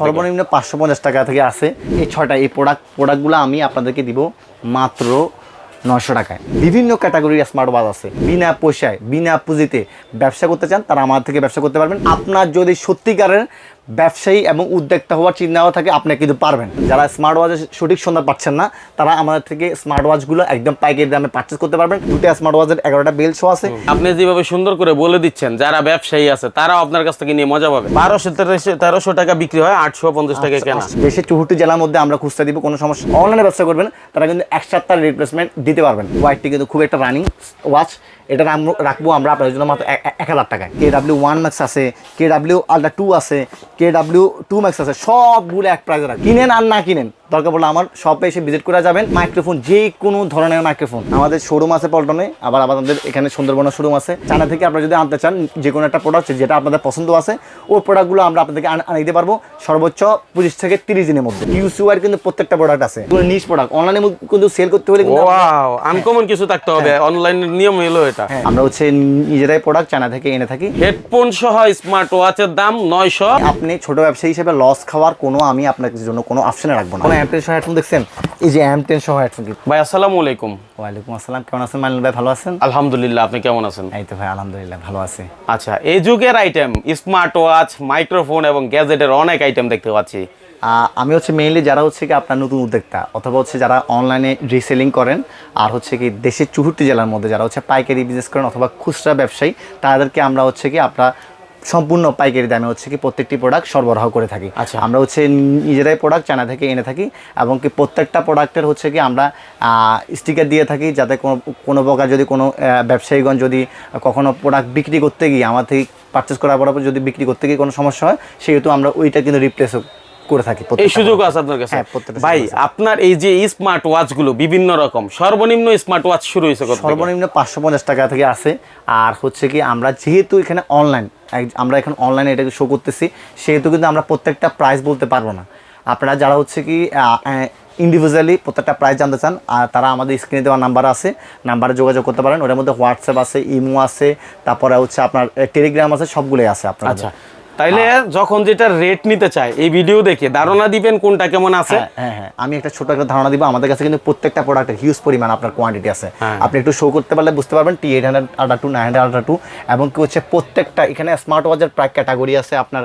সর্বনিম্ন পাঁচশো পঞ্চাশ টাকা থেকে আছে এই ছটা এই প্রোডাক্ট প্রোডাক্টগুলো আমি আপনাদেরকে দিব মাত্র নশো টাকায়। বিভিন্ন ক্যাটাগরির স্মার্ট ওয়াচ আছে। বিনা পয়সায়, বিনা পুঁজিতে ব্যবসা করতে চান, তারা আমার থেকে ব্যবসা করতে পারবেন। আপনার যদি সত্যিকারের ব্যবসায়ী এবং উদ্যোক্তা হওয়ার চিন্তা ভাবনা থাকে আপনি কিন্তু পারবেন। যারা স্মার্ট ওয়াচের সঠিক সন্ধান পাচ্ছেন না তারা আমাদের থেকে স্মার্ট ওয়াচগুলো একদম পাইকারি দামে পারচেস করতে পারবেন। দুটো স্মার্ট ওয়াচের এগারোটা বেল শো আছে। আপনি যেভাবে সুন্দর করে বলে দিচ্ছেন যারা ব্যবসায়ী আছে তারাও আপনার কাছ থেকে নিয়ে মজা পাবে। বারোশো তেরোশো তেরোশো টাকা বিক্রি হয় আটশো পঞ্চাশ টাকা কেনা। দেশের চৌষট্টি জেলার মধ্যে আমরা খুঁজতে দিব কোনো সমস্যা অনলাইনে ব্যবসা করবেন তারা কিন্তু এক সপ্তাহ রিপ্লেসমেন্ট দিতে পারবেন। ওয়াইটটি কিন্তু খুব একটা রানিং ওয়াচ এটা রাখব আমরা আপনাদের জন্য মাত্র এক- এক হাজার টাকায়। কে ডাব্লিউ ওয়ান ম্যাক্স আছে কে ডাব্লিউ আলট্রা টু আছে কে ডাব্লিউ টু ম্যাক্স আছে সবগুলো এক প্রাইজে কিনেন আর না কিনেন। দরকার পড়লে আমার শপে এসে ভিজিট করা যাবেন। মাইক্রোফোন যে কোনো ধরনের মাইক্রোফোন আমাদের শোরুম আছে পল্টনে আবার আমাদের এখানে সুন্দরবনের শোরুম আছে। চায়না থেকে আপনারা যদি আনতে চান যে কোনো একটা প্রোডাক্ট যেটা আপনাদের পছন্দ আছে ওই প্রোডাক্টগুলো আমরা আপনাদেরকে আন- দিতে পারব। সর্বোচ্চ পঁচিশ থেকে তিরিশ দিনের মধ্যে। ইউসিওয়ার কিন্তু প্রত্যেকটা প্রোডাক্ট আছে। নিজ প্রোডাক্ট অনলাইনে কিন্তু সেল করতে হলে আনকমন কিছু থাকতে হবে। অনলাইন নিয়ম এলো এটা। হ্যাঁ, আমরা হচ্ছে নিজেরাই প্রোডাক্ট চায়না থেকে এনে থাকি। হেডফোন সহ স্মার্ট ওয়াচের দাম নয়শো। আপনি ছোট ব্যবসায়ী হিসেবে লস খাওয়ার কোনো আমি আপনার জন্য কোনো অপশনে রাখব না। টেন সহ হেডফোন দেখছেন? এই যে অ্যাম টেন সহ হেডফোন ভাই আসসালামু আলাইকুম। ওয়ালাইকুম আসসালাম কেমন আছেন? মালিন ভাই ভালো আছেন? আলহামদুলিল্লাহ আপনি কেমন আছেন? এই তো ভাই আলহামদুলিল্লাহ ভালো আছি। আচ্ছা এই যুগের আইটেম স্মার্ট ওয়াচ মাইক্রোফোন এবং গ্যাজেটের অনেক আইটেম দেখতে পাচ্ছি। আমি হচ্ছে মেইনলি যারা হচ্ছে কি আপনার নতুন উদ্যোক্তা অথবা হচ্ছে যারা অনলাইনে রিসেলিং করেন আর হচ্ছে কি দেশের চৌষট্টি জেলার মধ্যে যারা হচ্ছে পাইকারি বিজনেস করেন অথবা খুচরা ব্যবসায়ী তাদেরকে আমরা হচ্ছে কি আপনার সম্পূর্ণ পাইকারি দামে হচ্ছে কি প্রত্যেকটি প্রোডাক্ট সরবরাহ করে থাকি আচ্ছা। আমরা হচ্ছে নিজেরাই প্রোডাক্ট চায়না থেকে এনে থাকি এবং কি প্রত্যেকটা প্রোডাক্টের হচ্ছে কি আমরা স্টিকার দিয়ে থাকি যাতে কোনো কোনো প্রকার যদি কোনো ব্যবসায়ীগণ যদি কখনো প্রোডাক্ট বিক্রি করতে গিয়ে আমার থেকে পারচেস করার পর যদি বিক্রি করতে গিয়ে কোনো সমস্যা হয় সেহেতু আমরা ওইটা কিন্তু রিপ্লেস করে থাকি এই প্রত্যেকটা সুযোগ আছে আপনার কাছে? হ্যাঁ, ভাই আপনার এই যে স্মার্ট ওয়াচগুলো বিভিন্ন রকম সর্বনিম্ন স্মার্ট ওয়াচ শুরু হয়েছে কত সর্বনিম্ন পাঁচশো পঞ্চাশ টাকা থেকে আছে। আর হচ্ছে কি আমরা যেহেতু এখানে অনলাইন আমরা এখন অনলাইনে এটাকে শো করতেছি সেহেতু কিন্তু আমরা প্রত্যেকটা প্রাইস বলতে পারব না। আপনারা যারা হচ্ছে কি ইন্ডিভিজুয়ালি প্রত্যেকটা প্রাইস জানতে চান আর তারা আমাদের স্ক্রিনে দেওয়া নাম্বার আছে নাম্বারে যোগাযোগ করতে পারেন। ওটার মধ্যে হোয়াটসঅ্যাপ আছে ইমো আছে তারপরে হচ্ছে আপনার টেলিগ্রাম আছে সবগুলোই আছে আপনার আচ্ছা। তাইলে যখন যেটা রেট নিতে চায় এই ভিডিও দেখে ধারণা দিবেন কোনটা কেমন আছে? হ্যাঁ হ্যাঁ হ্যাঁ। আমি একটা ছোট একটা ধারণা দিব। আমাদের কাছে কিন্তু প্রত্যেকটা প্রোডাক্টের হিউজ পরিমাণ আপনার কোয়ান্টিটি আছে। হ্যাঁ। আপনি একটু শো করতে পারলে বুঝতে পারবেন T eight hundred ultra two nine hundred ultra two এবং কি হচ্ছে প্রত্যেকটা এখানে স্মার্ট ওয়াচের প্রায় ক্যাটাগরি আছে আপনার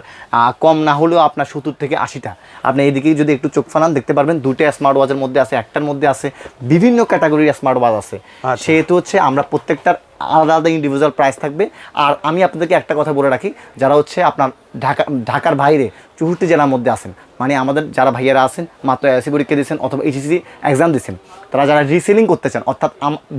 কম না হলেও আপনার সত্তর থেকে আশিটা। আপনি এইদিকে যদি একটু চোখ ফানান দেখতে পারবেন দুইটা স্মার্ট ওয়াচের মধ্যে আছে একটার মধ্যে আছে বিভিন্ন ক্যাটাগরির স্মার্ট ওয়াচ আছে। আচ্ছা। সেহেতু হচ্ছে আমরা প্রত্যেকটার আলাদা আলাদা ইন্ডিভিজুয়াল প্রাইস থাকবে। আর আমি আপনাদেরকে একটা কথা বলে রাখি, যারা হচ্ছে আপনার ঢাকা, ঢাকার বাইরে চৌষট্টি জেলার মধ্যে আছেন মানে আমাদের যারা ভাইয়ারা আছেন, মাত্র এসি পরীক্ষা দিয়েছেন অথবা এইচএসসি এক্সাম দিয়েছেন, তারা যারা রিসেলিং করতে চান, অর্থাৎ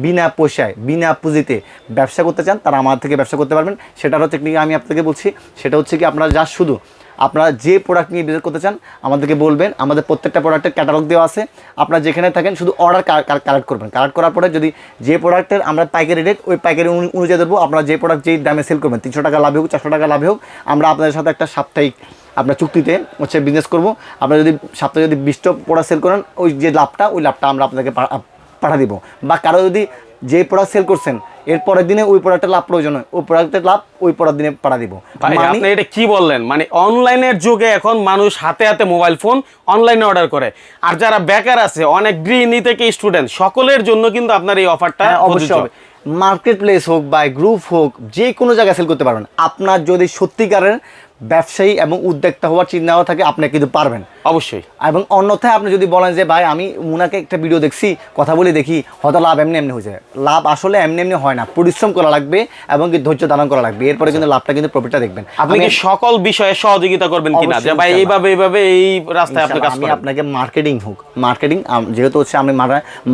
বিনা পয়সায়, বিনা পুঁজিতে ব্যবসা করতে চান, তারা আমার থেকে ব্যবসা করতে পারবেন। সেটারও টেকনিক আমি আপনাকে বলছি, সেটা হচ্ছে কি আপনারা যা শুধু আপনারা যে প্রোডাক্ট নিয়ে বিজনেস করতে চান, আমাদেরকে বলবেন। আমাদের প্রত্যেকটা প্রোডাক্টের ক্যাটালগ দেওয়া আছে। আপনারা যেখানে থাকেন, শুধু অর্ডার কালেক্ট করবেন। কালেক্ট করার পরে যদি যে প্রোডাক্টের আমরা পাইকারি রেট ওই পাইকারি অনু- অনুযায়ী দেবো আপনারা যে প্রোডাক্ট যেই দামে সেল করবেন, তিনশো টাকা লাভ হোক, চারশো টাকা লাভ হোক, আমরা আপনাদের সাথে একটা সাপ্তাহিক আপনার চুক্তিতে হচ্ছে বিজনেস করব। আপনারা যদি সপ্তাহে যদি বিশটা প্রোডাক্ট সেল করেন, ওই যে লাভটা, ওই লাভটা আমরা আপনাদেরকে পা- পাঠা দিব। বা কারও যদি যে প্রোডাক্ট সেল করছেন এর পরের দিনে ওই প্রোডাক্টের লাভ প্রয়োজন হয়। ওই প্রোডাক্টের লাভ ওই পরের দিনে পাঠা দিব। মানে- আপনি এটা কি বললেন? মানে অনলাইনের যুগে এখন মানুষ হাতে হাতে মোবাইল ফোন অনলাইনে অর্ডার করে। আর যারা বেকার আছে অনেক গৃহিণী থেকে স্টুডেন্ট সকলের জন্য কিন্তু আপনার এই অফারটা হ্যাঁ অবশ্যই। হবে। মার্কেট প্লেস হোক বা গ্রুপ হোক যে কোনো জায়গায় সেল করতে পারবেন। আপনার যদি সত্যিকারের ব্যবসায়ী এবং উদ্যোক্তা হওয়ার চিন্তা ভাবনা থাকে আপনি কিন্তু পারবেন। অবশ্যই। এবং অন্যথায় আপনি যদি বলেন যে ভাই আমি মুনাকে একটা ভিডিও দেখছি কথা বলে দেখি হয়তো লাভ এমনি এমনি হয়ে যায় লাভ আসলে এমনি এমনি হয় না পরিশ্রম করা লাগবে এবং কি ধৈর্য ধারণ করা লাগবে এরপরে কিন্তু লাভটা কিন্তু প্রফিটটা দেখবেন। আপনি কি সকল বিষয়ে সহযোগিতা করবেন কিনা? যে ভাই এইভাবে এইভাবে এই রাস্তায় আপনি কাজ আমি আপনাকে মার্কেটিং হোক মার্কেটিং যেহেতু হচ্ছে আমি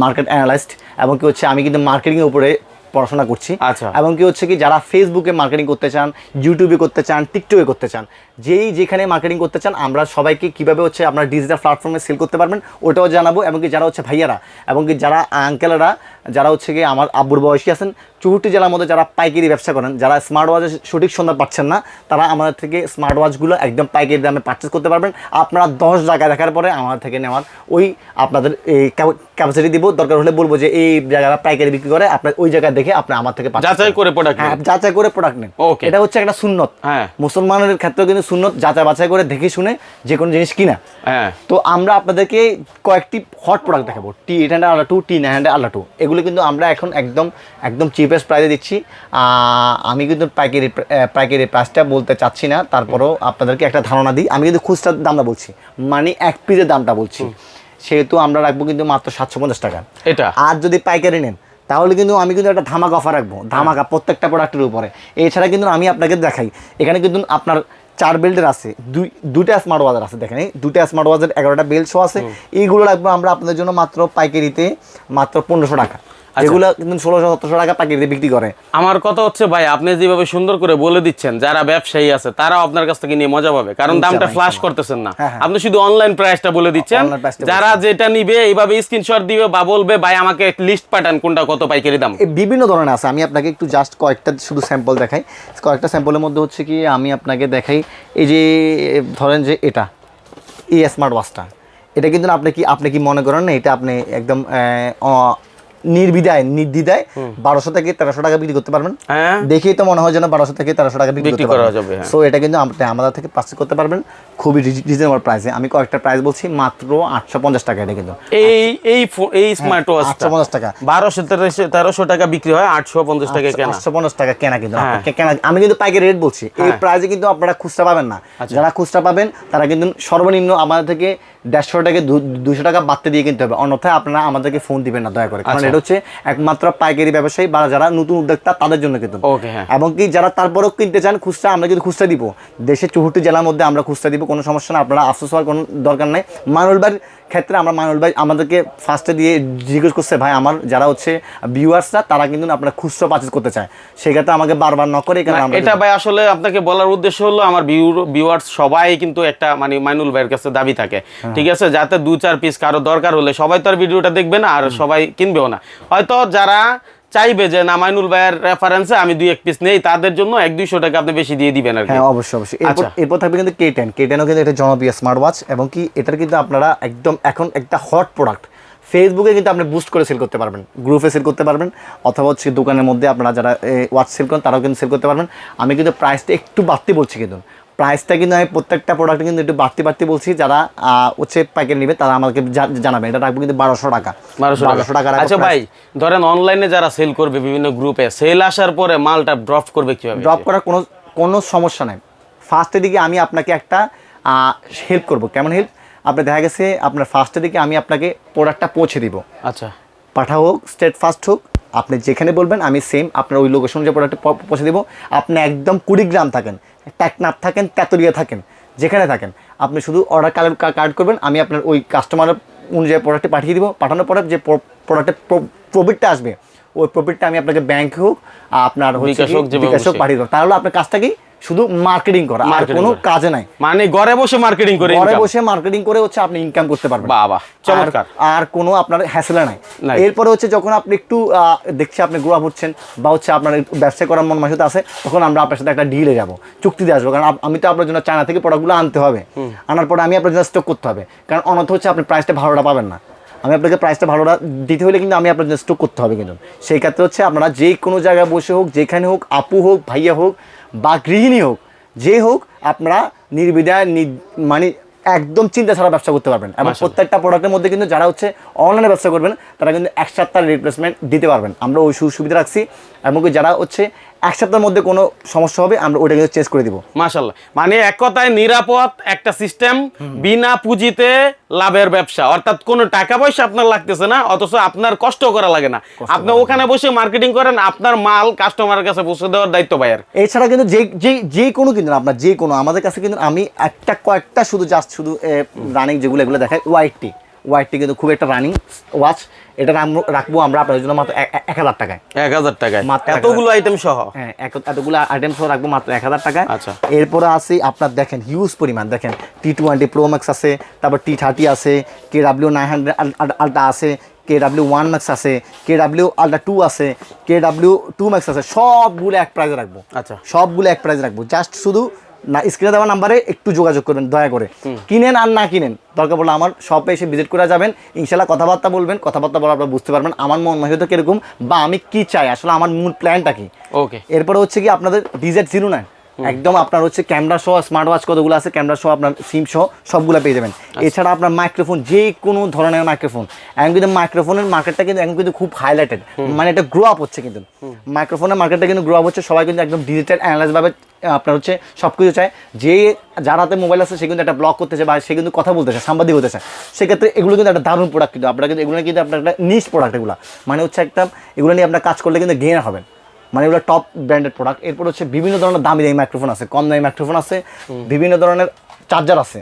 মার্কেট অ্যানালাইস্ট এবং কি হচ্ছে আমি কিন্তু মার্কেটিংয়ের উপরে পড়াশোনা করছি আচ্ছা। এবং কি হচ্ছে কি যারা ফেসবুকে মার্কেটিং করতে চান ইউটিউবে করতে চান টিকটকে করতে চান যেই যেখানে মার্কেটিং করতে চান আমরা সবাইকে কীভাবে হচ্ছে আপনার ডিজিটাল প্ল্যাটফর্মে সেল করতে পারবেন ওটাও জানাব এবং কি যারা হচ্ছে ভাইয়ারা এবং কি যারা আঙ্কেলরা যারা হচ্ছে কি আমার আব্বুর বয়সী আছেন চৌষট্টি জেলার মধ্যে যারা পাইকারি ব্যবসা করেন যারা স্মার্ট ওয়াচের সঠিক সন্ধান পাচ্ছেন না তারা আমাদের থেকে স্মার্ট ওয়াচগুলো একদম পাইকারি দামে পারচেস করতে পারবেন। আপনারা দশ জায়গায় দেখার পরে আমার থেকে নেওয়ার ওই আপনাদের এই ক্যাপাসিটি দিব। দরকার হলে বলব যে এই জায়গাটা পাইকারি বিক্রি করে আপনার ওই জায়গায় দেখে আপনি আমার থেকে যাচাই করে প্রোডাক্ট হ্যাঁ যাচাই করে প্রোডাক্ট নেন. এটা হচ্ছে একটা সুন্নত। হ্যাঁ। মুসলমানের ক্ষেত্রেও কিন্তু সুন্নত যাচাই বাছাই করে দেখে শুনে যে কোনো জিনিস কিনা। হ্যাঁ। তো আমরা আপনাদেরকে কয়েকটি হট প্রোডাক্ট দেখাবো। টি এইট হান্ড্রেড আল্লা টু টি নাইন হান্ড্রেড আল্লা টু এগুলো কিন্তু আমরা এখন একদম একদম চিপেস্ট প্রাইসে দিচ্ছি। আমি কিন্তু পাইকারি পাইকারি প্রাইসটা বলতে চাচ্ছি না তারপরেও আপনাদেরকে একটা ধারণা দিই। আমি কিন্তু খুচরা দামটা বলছি মানে এক পিসের দামটা বলছি। সেহেতু আমরা রাখব কিন্তু মাত্র সাতশো পঞ্চাশ টাকা। এটা। আর যদি পাইকারি নেন তাহলে কিন্তু আমি কিন্তু একটা ধামাকা অফার রাখব ধামাকা প্রত্যেকটা প্রোডাক্টের উপরে। এছাড়া কিন্তু আমি আপনাকে দেখাই এখানে কিন্তু আপনার চার বেল্টের আছে দুই দুইটা স্মার্ট ওয়াজার আছে দেখেন এই দুইটা স্মার্ট ওয়াজের এগারোটা বেল্ট শো আছে। এইগুলো রাখব আমরা আপনাদের জন্য মাত্র পাইকারিতে মাত্র পনেরোশো টাকা। যেগুলো কিন্তু ষোলোশো সতেরোশো টাকা পাইকারিতে বিক্রি করে। আমার কথা হচ্ছে ভাই আপনি যেভাবে সুন্দর করে বলে দিচ্ছেন যারা ব্যবসায়ী আছে তারাও আপনার কাছ থেকে নিয়ে মজা পাবে কারণ দামটা ফ্লাশ করতেছেন না। হ্যাঁ, হ্যাঁ। আপনি শুধু অনলাইন প্রাইসটা বলে দিচ্ছেন। যারা যেটা নিবে এইভাবে স্ক্রিনশট দিবে বা বলবে ভাই আমাকে লিস্ট পাঠান কোনটা কত পাইকারি দাম? বিভিন্ন ধরনের আছে। আমি আপনাকে একটু জাস্ট কয়েকটা শুধু স্যাম্পল দেখাই। কয়েকটা স্যাম্পলের মধ্যে হচ্ছে কি আমি আপনাকে দেখাই। এই যে ধরেন যে এটা এই স্মার্ট ওয়াচটা এটা কিন্তু আপনি কি আপনি কি মনে করেন না এটা আপনি একদম নির্বিধায় নির্দ্বিধায় বারোশো থেকে তেরোশো টাকা বিক্রি করতে পারবেন। হ্যাঁ। দেখেই তো মনে হয় যেন বারোশো থেকে তেরোশো টাকা বিক্রি করা যাবে, হ্যাঁ। সো এটা কিন্তু আপনি আমাদের থেকে পার্চেস করতে পারবেন। খুবই রিজনেবল প্রাইসে আমি কয়েকটা প্রাইস বলছি মাত্র আটশো পঞ্চাশ টাকা এটা কিন্তু। এই এই এই স্মার্ট ওয়াচটা আটশো পঞ্চাশ টাকা। বারোশো তেরোশো তেরোশো টাকা বিক্রি হয় আটশো পঞ্চাশ টাকা কেনা। আটশো পঞ্চাশ টাকা কেনা কিন্তু। হ্যাঁ। কেনা আমি কিন্তু পাইকারি রেট বলছি। এই প্রাইসে কিন্তু আপনারা খুচরা পাবেন না। আচ্ছা। যারা খুচরা পাবেন তারা কিন্তু সর্বনিম্ন আমাদের থেকে দেড়শো টাকা দুশো টাকা বাড়তে দিয়ে কিনতে হবে। অন্যথায় আপনারা আমাদেরকে ফোন দিবেন না দয়া করে। কারণ আচ্ছা। এটা হচ্ছে একমাত্র পাইকারি ব্যবসায়ী বা যারা নতুন উদ্যোক্তা তাদের জন্য কিন্তু। হ্যাঁ। এবং কি যারা তারপরেও কিনতে চান খুচরা আমরা কিন্তু খুচরা দিব। দেশের চৌষট্টি জেলার মধ্যে আমরা খুচরা দিব কোনো সমস্যা না। আপনারা আফসোস হওয়ার কোনো দরকার নাই। মানুলবার ক্ষেত্রে আমরা মানুষ ভাই আমাদেরকে ফার্স্টে দিয়ে জিজ্ঞেস করছে ভাই আমার যারা হচ্ছে ভিউয়ার্সরা তারা কিন্তু আপনার খুচরো পারচেজ করতে চায়। সেক্ষেত্রে আমাকে বারবার ন করে এটা ভাই আসলে আপনাকে বলার উদ্দেশ্য হলো আমার ভিউয়ার্স সবাই কিন্তু একটা মানে মাইনুল ভাইয়ের কাছে দাবি থাকে। হ্যাঁ। ঠিক আছে? যাতে দু চার পিস কারও দরকার হলে সবাই তো আর ভিডিওটা দেখবে না আর সবাই কিনবেও না। হয়তো যারা চাইবে যে না মাইনুল ভাইয়ের রেফারেন্সে আমি দুই এক পিস নেই তাদের জন্য এক দুইশো টাকা আপনি বেশি দিয়ে দিবেন আর কি। হ্যাঁ অবশ্যই অবশ্যই। এরপর আচ্ছা। এরপর থাকবে কিন্তু কে টেন কে টেনও কিন্তু এটা জনপ্রিয় স্মার্ট ওয়াচ এবং কি এটার কিন্তু আপনারা একদম এখন একটা হট প্রোডাক্ট ফেসবুকে কিন্তু আপনি বুস্ট করে সেল করতে পারবেন গ্রুপে সেল করতে পারবেন অথবা হচ্ছে দোকানের মধ্যে আপনারা যারা ওয়াচ সেল করেন তারাও কিন্তু সেল করতে পারবেন। আমি কিন্তু প্রাইসটা একটু বাড়তি বলছি কিন্তু। প্রাইসটা কিন্তু আমি প্রত্যেকটা প্রোডাক্ট কিন্তু একটু বাড়তি বাড়তি বলছি যারা হচ্ছে প্যাকেট নেবে তারা আমাকে জা- জানাবেন এটা রাখব কিন্তু বারোশো টাকা। বারোশো টাকা। আচ্ছা ভাই ধরেন অনলাইনে যারা সেল করবে বিভিন্ন গ্রুপে সেল আসার পরে মালটা ড্রপ করবে কীভাবে? ড্রপ করার কোনো কোনো সমস্যা নাই। ফার্স্টের দিকে আমি আপনাকে একটা হেল্প করব। কেমন হেল্প আপনার দেখা গেছে আপনার ফার্স্টের দিকে আমি আপনাকে প্রোডাক্টটা পৌঁছে দিব। আচ্ছা। পাঠা হোক স্টেট ফার্স্ট হোক আপনি যেখানে বলবেন আমি সেম আপনার ওই লোকেশন যে প্রোডাক্টটা পৌঁছে দেবো। আপনি একদম কুড়িগ্রাম থাকেন টেকনাফ থাকেন তেতুলিয়া থাকেন যেখানে থাকেন। আপনি শুধু অর্ডার কার্ড কার্ড করবেন আমি আপনার ওই কাস্টমার অনুযায়ী প্রোডাক্টটি পাঠিয়ে দিব। পাঠানোর পরে যে প্রোডাক্টের প্রফিটটা আসবে ওই প্রফিটটা আমি আপনাকে ব্যাংক হোক আপনার হচ্ছে বিকাশ হোক, পাঠিয়ে দেবো। তাহলে আপনার কাজটা কি? শুধু মার্কেটিং করা আর কোনো কাজে নাই। মানে ঘরে বসে মার্কেটিং করে ঘরে বসে মার্কেটিং করে হচ্ছে আপনি ইনকাম করতে পারবেন। বাহ চমৎকার। আর- কোনো আপনার হ্যাসেলে নাই। এরপরে হচ্ছে যখন আপনি একটু দেখছি আপনি গ্রো আপ হচ্ছেন বা হচ্ছে আপনার ব্যবসা করার মন মানসিকতা আছে তখন আমরা আপনার সাথে একটা ডিলে যাব। চুক্তিতে আসব। কারণ আমি তো আপনার জন্য চায়না থেকে প্রোডাক্টগুলো আনতে হবে। আনার পরে আমি আপনার জন্য স্টক করতে হবে। কারণ অনত হচ্ছে আপনি প্রাইসটা ভালোটা পাবেন না। আমি আপনাকে প্রাইসটা ভালোটা দিতে হলে কিন্তু আমি আপনার জন্য স্টক করতে হবে কিন্তু। সেই ক্ষেত্রে হচ্ছে আপনারা যে কোনো জায়গায় বসে হোক যেখানে হোক আপু হোক ভাইয়া হোক বা গৃহিণী হোক যে হোক আপনারা নির্বিধায় মানে একদম চিন্তা ছাড়া ব্যবসা করতে পারবেন। এবং প্রত্যেকটা প্রোডাক্টের মধ্যে কিন্তু যারা হচ্ছে অনলাইনে ব্যবসা করবেন তারা কিন্তু এক তার রিপ্লেসমেন্ট দিতে পারবেন। আমরা ওই সুযোগ সুবিধা রাখছি। এমনকি যারা হচ্ছে এক সপ্তাহের মধ্যে কোনো সমস্যা হবে আমরা ওটা কিন্তু চেঞ্জ করে দিব। মাশাল্লাহ মানে এক কথায় নিরাপদ একটা সিস্টেম বিনা পুঁজিতে লাভের ব্যবসা। অর্থাৎ কোনো টাকা পয়সা আপনার লাগতেছে না অথচ আপনার কষ্ট করা লাগে না। আপনি ওখানে বসে মার্কেটিং করেন আপনার মাল কাস্টমারের কাছে পৌঁছে দেওয়ার দায়িত্ব ভাইয়ের। এছাড়া কিন্তু যে যে যে কোনো কিন্তু আপনার যে কোনো আমাদের কাছে কিন্তু আমি একটা কয়েকটা শুধু জাস্ট শুধু রানিং যেগুলো এগুলো দেখাই ওয়াইটটি ওয়াইটটি কিন্তু খুব একটা রানিং ওয়াচ এটা রাখবো- আমরা আপনার জন্য মাত্র এক- হাজার টাকায়। এক হাজার টাকায়। মাত্র এতগুলো আইটেম সহ? হ্যাঁ এতগুলো আইটেম সহ রাখব মাত্র এক হাজার টাকায়। আচ্ছা। এরপরে আছে আপনার দেখেন হিউজ পরিমাণ। দেখেন টি টোয়েন্টি প্রো ম্যাক্স আছে তারপর টি থার্টি আছে কে ডাব্লিউ নাইন হান্ড্রেড আলটা আছে কে ডাব্লিউ ওয়ান ম্যাক্স আছে কে ডাব্লিউ আলট্রা টু আছে কে ডাব্লিউ টু ম্যাক্স আছে সবগুলো এক প্রাইজে রাখব। আচ্ছা। সবগুলো এক প্রাইজে রাখব। জাস্ট শুধু না স্ক্রিনে দেওয়া নাম্বারে একটু যোগাযোগ করবেন দয়া করে। কিনেন আর না কিনেন দরকার পড়লে আমার শপে এসে ভিজিট করে যাবেন ইনশাল্লাহ কথাবার্তা বলবেন কথাবার্তা বলে আপনারা বুঝতে পারবেন আমার মন মাহিত কীরকম বা আমি কি চাই আসলে আমার মূল প্ল্যানটা কি। ওকে এরপরে হচ্ছে কি আপনাদের ডিজেট জিরো নাইন একদম আপনার হচ্ছে ক্যামেরা সহ স্মার্ট ওয়াচ কতগুলো আছে ক্যামেরা সহ আপনার সিম সহ সবগুলো পেয়ে যাবেন। এছাড়া আপনার মাইক্রোফোন যে কোনো ধরনের মাইক্রোফোন এখন কিন্তু মাইক্রোফোনের মার্কেটটা কিন্তু এখন কিন্তু খুব হাইলাইটেড মানে এটা গ্রো আপ হচ্ছে কিন্তু। মাইক্রোফোনের মার্কেটটা কিন্তু গ্রো আপ হচ্ছে সবাই কিন্তু একদম ডিজিটাল অ্যানালাইজ ভাবে আপনার হচ্ছে সব কিছু চায়। যে যার হাতে মোবাইল আছে সে কিন্তু একটা ব্লগ করতেছে বা সে কিন্তু কথা বলতেছে সাংবাদিক হতেছে। সেক্ষেত্রে এগুলো কিন্তু একটা দারুণ প্রোডাক্ট কিন্তু। আপনারা কিন্তু এগুলো কিন্তু আপনার একটা নিচ প্রোডাক্ট এগুলো। মানে হচ্ছে একটা এগুলো নিয়ে আপনার কাজ করলে কিন্তু গেন হবেন মানে এগুলো টপ ব্র্যান্ডেড প্রোডাক্ট এরপর হচ্ছে বিভিন্ন ধরনের দামি দামি মাইক্রোফোন আছে কম দামি মাইক্রোফোন আছে বিভিন্ন ধরনের চার্জার আছে।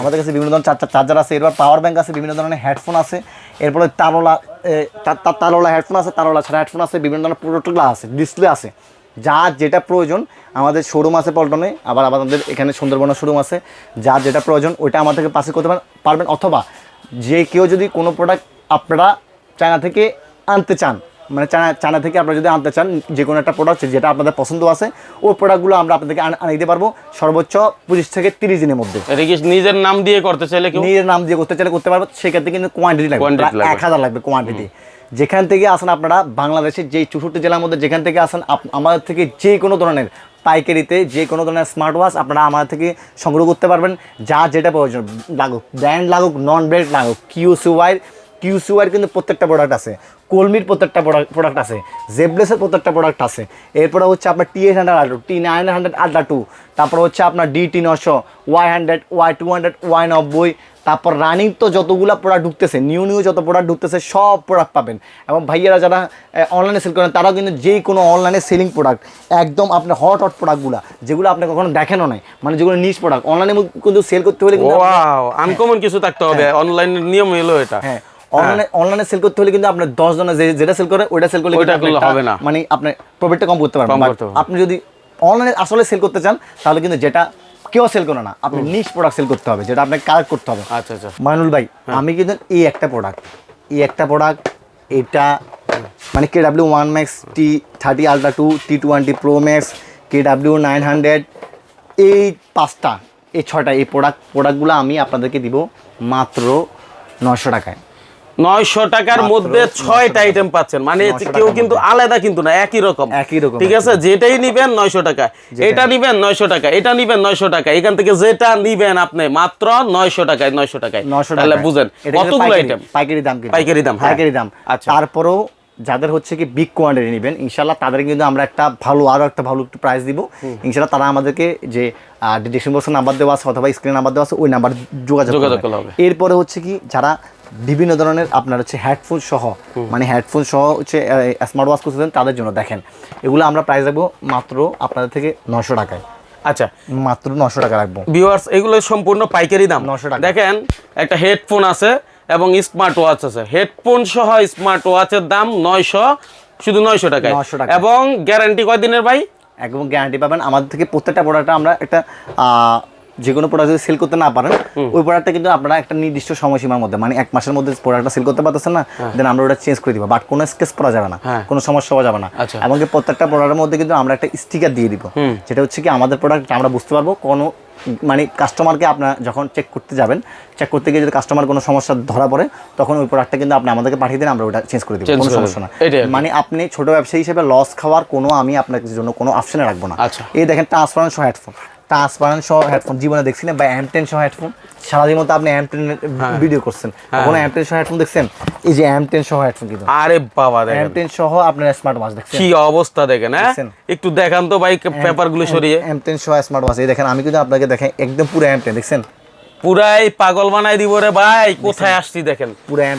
আমাদের কাছে বিভিন্ন ধরনের চার্জার চার্জার আছে এরপর পাওয়ার ব্যাংক আছে বিভিন্ন ধরনের হেডফোন আছে এরপরে তারওয়ালা এ, তা- তা- তারওয়ালা হেডফোন আছে তারওয়ালা ছাড়া হেডফোন আছে বিভিন্ন ধরনের প্রোডাক্টগুলো আছে ডিসপ্লে আছে। যা যেটা প্রয়োজন আমাদের শোরুম আছে পল্টনে আবার আমাদের এখানে সুন্দরবনের শোরুম আছে যার যেটা প্রয়োজন ওইটা আমাদেরকে পাশে করতে পারবেন অথবা যে কেউ যদি কোনো প্রোডাক্ট আপনারা চায়না থেকে আনতে চান মানে চায়না চায়না থেকে আপনারা যদি আনতে চান যে কোনো একটা প্রোডাক্ট যেটা আপনাদের পছন্দ আছে ওই প্রোডাক্টগুলো আমরা আপনাদেরকে আন- দিতে পারব সর্বোচ্চ পঁচিশ থেকে তিরিশ দিনের মধ্যে। এটা কি নিজের নাম দিয়ে করতে চাইলে নিজের নাম দিয়ে করতে চাইলে করতে পারব সেক্ষেত্রে কিন্তু কোয়ান্টিটি লাগবে। এক হাজার লাগবে কোয়ান্টিটি যেখান থেকে আসেন আপনারা বাংলাদেশের যেই চৌষট্টি জেলার মধ্যে যেখান থেকে আসেন আমাদের থেকে যে কোনো ধরনের পাইকারিতে যে কোনো ধরনের স্মার্ট ওয়াচ আপনারা আমাদের থেকে সংগ্রহ করতে পারবেন। যা যেটা প্রয়োজন লাগুক ব্র্যান্ড লাগুক নন ব্র্যান্ড লাগুক কিউসিওয়াই কিউসিওয়াইয়ের কিন্তু প্রত্যেকটা প্রোডাক্ট আছে। কলমির প্রত্যেকটা প্রোডাক্ট আছে। জেবলেসের প্রত্যেকটা প্রোডাক্ট আছে। এরপরে হচ্ছে আপনার T eight hundred ultra T nine hundred ultra two তারপর হচ্ছে আপনার ডি টি নশো Y hundred Y two hundred Y নব্বই তারপর রানিং তো যতগুলো প্রোডাক্ট ঢুকতেছে নিউ নিউ যত প্রোডাক্ট ঢুকতেছে সব প্রোডাক্ট পাবেন। এবং ভাইয়ারা যারা অনলাইনে সেল করেন তারাও কিন্তু যেই কোনো অনলাইনে সেলিং প্রোডাক্ট একদম আপনার হট হট প্রোডাক্টগুলো যেগুলো আপনি কখনো দেখেনও নাই মানে যেগুলো নিজ প্রোডাক্ট অনলাইনে কিন্তু সেল করতে হলে আনকমন কিছু থাকতে হবে অনলাইনের নিয়ম এলো এটা। হ্যাঁ। অনলাইনে অনলাইনে সেল করতে হলে কিন্তু আপনার দশ জনে যে যেটা সেল করে ওইটা সেল করলে ওইটা আপনার হবে না। মানে আপনি প্রফিটটা কম করতে পারবেন। আপনি যদি অনলাইনে আসলে সেল করতে চান তাহলে কিন্তু যেটা কেউ সেল করে না আপনি নিজ প্রোডাক্ট সেল করতে হবে যেটা আপনাকে কালেক্ট করতে হবে। আচ্ছা আচ্ছা। মাইনুল ভাই আমি কিন্তু এই একটা প্রোডাক্ট এই একটা প্রোডাক্ট এটা মানে K W one max T thirty ultra two T twenty pro max K W nine hundred এই পাঁচটা এই ছয়টা এই প্রোডাক্ট প্রোডাক্টগুলো আমি আপনাদেরকে দিব মাত্র নশো টাকায়। নয়শো টাকার মধ্যে ছয়টা আইটেম পাচ্ছেন। মানে কেউ কিন্তু আলাদা কিন্তু না একই রকম। একই রকম, ঠিক আছে? যেটাই নিবেন টাকা। এটা নিবেন টাকা এটা নিবেন টাকা। এখান থেকে যেটা নিবেন আপনি মাত্র নয়শো টাকায় নয়শো টাকায়। তাহলে বুঝেন কতগুলো আইটেম পাইকারি দাম পাইকারি দাম, হ্যাঁ। পাইকারি দাম। আচ্ছা। তারপরেও যাদের হচ্ছে কি বিগ কোয়ান্টিটি নেবেন ইনশাল্লাহ তাদের কিন্তু আমরা একটা ভালো আরও একটা ভালো একটু প্রাইস দিব ইনশাল্লাহ তারা আমাদেরকে যে ডিসক্রিপশন বক্সে নাম্বার দেওয়া আছে অথবা স্ক্রিন নাম্বার দেওয়া আছে ওই নাম্বার যোগাযোগ যোগাযোগ। এরপরে হচ্ছে কি যারা বিভিন্ন ধরনের আপনার হচ্ছে হেডফোন সহ মানে হেডফোন সহ হচ্ছে স্মার্ট ওয়াচ করতেছেন তাদের জন্য দেখেন। এগুলো আমরা প্রাইস রাখব মাত্র আপনাদের থেকে নশো টাকায়। আচ্ছা। মাত্র নশো টাকা রাখব। ভিউয়ার্স এগুলো সম্পূর্ণ পাইকারি দাম। নশো টাকা। দেখেন একটা হেডফোন আছে এবং স্মার্ট ওয়াচ আছে। হেডফোন সহ স্মার্ট ওয়াচের দাম নয়শো শুধু নয়শো টাকায়। নশো টাকা। এবং গ্যারান্টি কয়দিনের ভাই? একদম গ্যারান্টি পাবেন। আমাদের থেকে প্রত্যেকটা প্রোডাক্ট আমরা একটা যে কোনো প্রোডাক্ট যদি সেল করতে না পারেন ওই প্রোডাক্টটা কিন্তু আপনারা একটা নির্দিষ্ট সময়সীমার মধ্যে মানে এক মাসের মধ্যে প্রোডাক্টটা সেল করতে পারতেছেন না দেন আমরা ওটা চেঞ্জ করে দিব। বাট কোনো স্কেচ করা যাবে না হ্যাঁ। কোনো সমস্যা হওয়া যাবে না। আচ্ছা। এমনকি প্রত্যেকটা প্রোডাক্টের মধ্যে কিন্তু আমরা একটা স্টিকার দিয়ে দিব। যেটা হচ্ছে কি আমাদের প্রোডাক্ট আমরা বুঝতে পারব কোনো মানে কাস্টমারকে আপনার যখন চেক করতে যাবেন চেক করতে গিয়ে যদি কাস্টমার কোনো সমস্যা ধরা পড়ে তখন ওই প্রোডাক্টটা কিন্তু আপনি আমাদেরকে পাঠিয়ে দেন আমরা ওটা চেঞ্জ করে দিব কোনো সমস্যা না। মানে আপনি ছোট ব্যবসায়ী হিসেবে লস খাওয়ার কোনো আমি আপনার জন্য কোনো অপশনে রাখব না। আচ্ছা। এই দেখেন ট্রান্সপারেন্ট হেডফোন ট্রান্সপারেন্ট সহ হেডফোন জীবনে দেখছি না বা এম টেন সহ হেডফোন সারাদিন মতো আপনি এম টেন ভিডিও করছেন। কোনো এম টেন সহ হেডফোন দেখছেন? এই যে এম টেন সহ হেডফোন কিন্তু। আরে বাবা দেখেন। এম টেন সহ আপনার স্মার্ট ওয়াচ দেখছেন। কি অবস্থা দেখেন হ্যাঁ? একটু দেখান তো ভাই পেপারগুলো সরিয়ে। এম টেন সহ স্মার্ট ওয়াচ এই দেখেন আমি কিন্তু আপনাকে দেখেন একদম পুরো এম টেন দেখছেন? পুরাই পাগল বানাই দিব রে ভাই কোথায় আসছি দেখেন?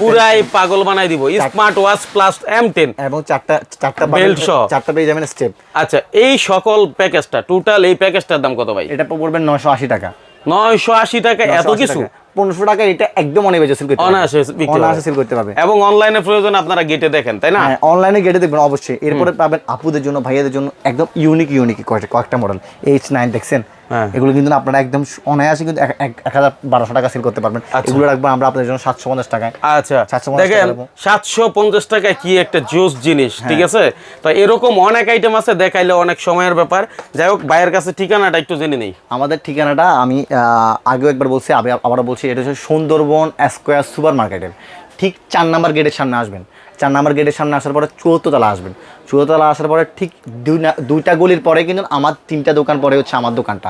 পুরাই পাগল বানাই দিব। Smart watch plus M ten এবং চারটা চারটা বেল্ট সহ। চারটা পেয়ে যাবেন স্টেপ আচ্ছা এই সকল প্যাকেজটা টোটাল এই প্যাকেজটার দাম কত ভাই? এটা পড়বে নশো আশি টাকা। নয়শো আশি টাকা এত 980 কিছু। পনেরোশো টাকা এটা একদম অনেক সেল করতে অনায়াসে অনায়াসে সেল করতে পারবে। এবং অনলাইনে প্রয়োজন আপনারা গেটে দেখেন তাই না? হ্যাঁ অনলাইনে গেটে দেখবেন অবশ্যই। এরপরে পাবেন আপুদের জন্য ভাইয়াদের জন্য একদম ইউনিক ইউনিক কয়েকটা মডেল এইচ নাইন দেখছেন? হ্যাঁ। এগুলো কিন্তু আপনারা একদম অনায়াসে কিন্তু এক- হাজার বারোশো টাকা সেল করতে পারবেন। আচ্ছা। এগুলো রাখব আমরা আপনাদের জন্য সাতশো পঞ্চাশ টাকায়। আচ্ছা। 750 দেখেন সাতশো পঞ্চাশ টাকায় কি একটা জুস জিনিস ঠিক হ্যাঁ। আছে? তো এরকম অনেক আইটেম আছে দেখাইলে অনেক সময়ের ব্যাপার। যাই হোক ভাইয়ের কাছে ঠিকানাটা একটু জেনে নেই। আমাদের ঠিকানাটা আমি আগেও একবার বলছি আমি আবারও বলছি এটা হচ্ছে সুন্দরবন স্কোয়ার সুপার মার্কেটের ঠিক চার নাম্বার গেটের সামনে আসবেন। চার নাম্বার গেটের সামনে আসার পরে চুয়াত্তরতলা আসবেন। চুয়াত্তরতলা আসার পরে ঠিক দুই দুইটা গলির পরে কিন্তু আমার তিনটা দোকান পরে হচ্ছে আমার দোকানটা।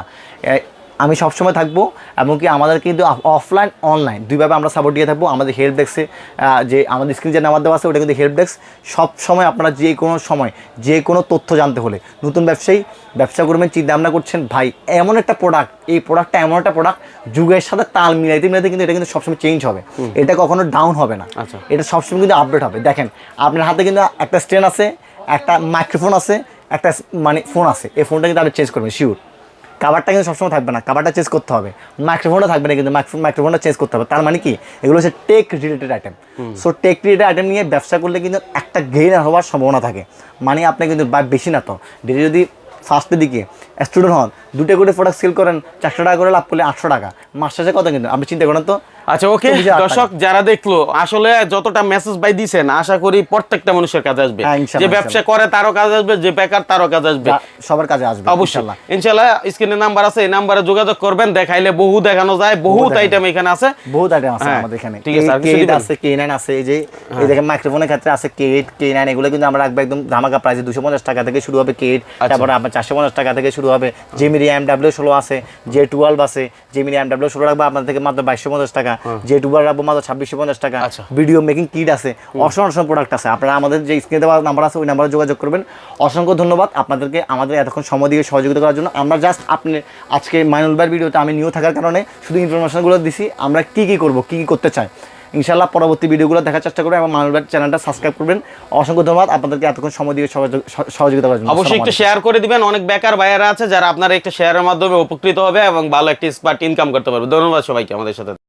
আমি সবসময় থাকব এমনকি আমাদের কিন্তু অফলাইন অনলাইন দুইভাবে আমরা সাপোর্ট দিয়ে থাকব আমাদের হেল্প ডেস্কে যে আমাদের স্ক্রিন যে নাম্বার দেওয়া আছে ওটা কিন্তু হেল্প ডেস্ক সবসময় আপনারা যে কোনো সময় যে কোনো তথ্য জানতে হলে নতুন ব্যবসায়ী ব্যবসা করবেন চিন্তা ভাবনা করছেন ভাই এমন একটা প্রোডাক্ট এই প্রোডাক্টটা এমন একটা প্রোডাক্ট যুগের সাথে তাল মিলাইতে মিলাইতে কিন্তু এটা কিন্তু সবসময় চেঞ্জ হবে। এটা কখনো ডাউন হবে না। আচ্ছা। এটা সবসময় কিন্তু আপডেট হবে। দেখেন আপনার হাতে কিন্তু একটা স্ট্যান্ড আছে একটা মাইক্রোফোন আছে একটা মানে ফোন আছে। এই ফোনটা কিন্তু আপনি চেঞ্জ করবেন শিওর কাভারটা কিন্তু সবসময় থাকবে না কাভারটা চেঞ্জ করতে হবে। মাইক্রোফোনটা থাকবে না কিন্তু মাইক্রোফোনটা চেঞ্জ করতে হবে। তার মানে কি? এগুলো হচ্ছে tech related item so tech related item নিয়ে ব্যবসা করলে কিন্তু একটা গেইন হওয়ার সম্ভাবনা থাকে। মানে আপনি কিন্তু বা বেশি না তো। ডেলি যদি ফার্স্টের দিকে স্টুডেন্ট হন দুটো করে প্রোডাক্ট সেল করেন চারশো টাকা করে লাভ করলে আটশো টাকা। মাস শেষে কত কিন্তু? আপনি চিন্তা করেন তো। আচ্ছা ওকে দর্শক যারা দেখল আসলে যতটা মেসেজ বাই দিছেন আশা করি প্রত্যেকটা মানুষের কাজে আসবে। হ্যাঁ, যে ব্যবসা করে তারও কাজ আসবে যে বেকার তারও কাজ আসবে। সবার কাজে আসবে অবশ্যই। ইনশাল্লাহ। স্ক্রিনে নাম্বার আছে এই নাম্বারে যোগাযোগ করবেন দেখাইলে বহু দেখানো যায় বহুত আইটেম এখানে আছে। বহুত আইটেম আছে হ্যাঁ, আমাদের এখানে। ঠিক আছে, আর কে আছে কে নাইন আছে এই যে এই দেখেন মাইক্রোফোনের ক্ষেত্রে আছে কে এইট কে নাইন এগুলো কিন্তু আমরা রাখব একদম ধামাকা প্রাইসে দুশো পঞ্চাশ টাকা থেকে শুরু হবে কে এইট আচ্ছা। তারপরে আপনার চারশো পঞ্চাশ টাকা থেকে শুরু হবে। জেমিরি এম ডাব্লিউ ষোলো আছে জে টুয়েলভ আছে জেমিরি এম ডাব্লিউ ষোলো রাখব আপনার থেকে মাত্র বাইশশো পঞ্চাশ টাকা জে টুয়েলভ রাখব মাত্র ছাব্বিশশো পঞ্চাশ টাকা। হ্যাঁ। ভিডিও মেকিং কিট আছে অসংখ্য প্রোডাক্ট আছে। আপনারা আমাদের যে স্ক্রিনে দেওয়া নাম্বার আছে ওই নাম্বারে যোগাযোগ করবেন। অসংখ্য ধন্যবাদ আপনাদেরকে আমাদের এতক্ষণ সময় দিয়ে সহযোগিতা করার জন্য। আমরা জাস্ট আপনি আজকে মাইনুল ভাইয়ের ভিডিওতে আমি নিউ থাকার কারণে শুধু ইনফরমেশনগুলো দিছি। আমরা কী কী করব কী কী করতে চাই? ইনশাল্লাহ পরবর্তী ভিডিওগুলো দেখার চেষ্টা করবেন এবং মানুষ চ্যানেলটা সাবস্ক্রাইব করবেন। অসংখ্য ধন্যবাদ। আপনাদেরকে এতক্ষণ সময় দিয়ে সহযোগ- সহযোগিতা করার জন্য। অবশ্যই একটু শেয়ার করে দিবেন। অনেক বেকার ভাইয়ারা আছে যারা আপনার একটা শেয়ারের মাধ্যমে উপকৃত হবে এবং ভালো একটি স্মার্ট ইনকাম করতে পারবে। ধন্যবাদ সবাইকে আমাদের সাথে।